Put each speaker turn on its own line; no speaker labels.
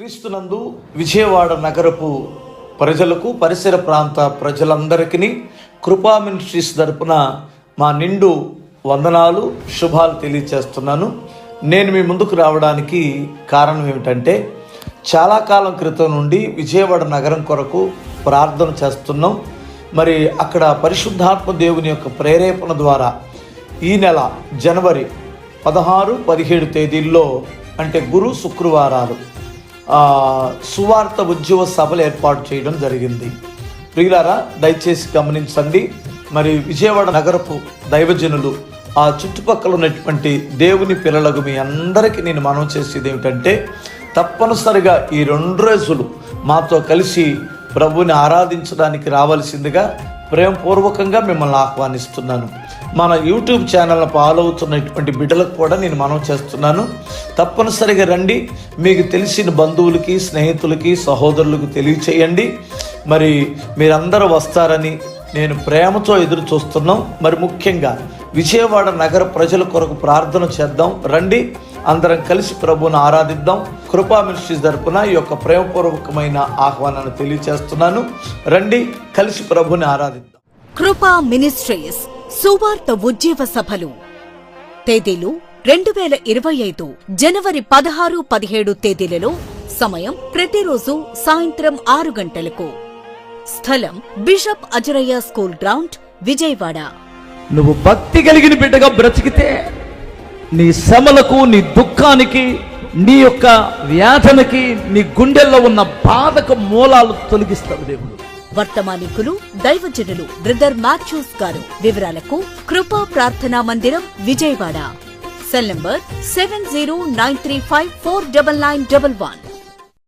క్రీస్తునందు విజయవాడ నగరపు ప్రజలకు పరిసర ప్రాంత ప్రజలందరికీ కృపా మినిస్ట్రీస్ తరపున మా నిండు వందనాలు శుభాలు తెలియచేస్తున్నాను. నేను మీ ముందుకు రావడానికి కారణం ఏమిటంటే చాలా కాలం క్రితం నుండి విజయవాడ నగరం కొరకు ప్రార్థన చేస్తున్నాం. మరి అక్కడ పరిశుద్ధాత్మ దేవుని యొక్క ప్రేరేపణ ద్వారా ఈ నెల జనవరి పదహారు పదిహేడు తేదీల్లో అంటే గురు శుక్రవారాలు సువార్త ఉద్యోగ సభలు ఏర్పాటు చేయడం జరిగింది. ప్రియులారా దయచేసి గమనించండి. మరి విజయవాడ నగరపు దైవజనులు ఆ చుట్టుపక్కల ఉన్నటువంటి దేవుని పిల్లలకు మీ అందరికీ నేను మనం చేసేది ఏమిటంటే తప్పనిసరిగా ఈ రెండు రోజులు మాతో కలిసి ప్రభుని ఆరాధించడానికి రావాల్సిందిగా ప్రేమపూర్వకంగా మిమ్మల్ని ఆహ్వానిస్తున్నాను. మన యూట్యూబ్ ఛానల్ని ఫాలో అవుతున్నటువంటి బిడ్డలకు కూడా నేను మనం చేస్తున్నాను. తప్పనిసరిగా రండి. మీకు తెలిసిన బంధువులకి స్నేహితులకి సహోదరులకు తెలియచేయండి. మరి మీరందరూ వస్తారని నేను ప్రేమతో ఎదురు చూస్తున్నాం. మరి ముఖ్యంగా విజయవాడ నగర ప్రజల కొరకు ప్రార్థన చేద్దాం. రండి. అందరం కలిసి ప్రభువును ఆరాధిద్దాం. కృపా మినిస్ట్రీస్ తరపున ఈ యొక్క ప్రేమపూర్వకమైన ఆహ్వానాన్ని తెలియచేస్తున్నాను. రండి. కలిసి ప్రభుని ఆరాధిద్దాం.
కృపా మినిస్ట్రీస్ సువార్త ఉజ్జీవ సభలు. తేదీలు రెండు వేల ఇరవై ఐదు జనవరి పదహారు పదిహేడు తేదీలలో సమయం ప్రతిరోజు సాయంత్రం ఆరు గంటలకు. స్థలం bishop Azariah school ground Vijayawada.
నువ్వు భక్తి కలిగిన బిడ్డగా బ్రతికితే నీ శ్రమలకు నీ దుఃఖానికి నీ యొక్క వ్యాధనకి నీ గుండెల్లో ఉన్న బాధకు మూలాలు తొలగిస్తావు దేవుడు.
వర్తమానికులు దైవజనులు బ్రదర్ మాథ్యూస్ గారు. వివరాలకు కృపా ప్రార్థనా మందిరం Vijayawada. Cell number seven zero nine three five four double nine double one.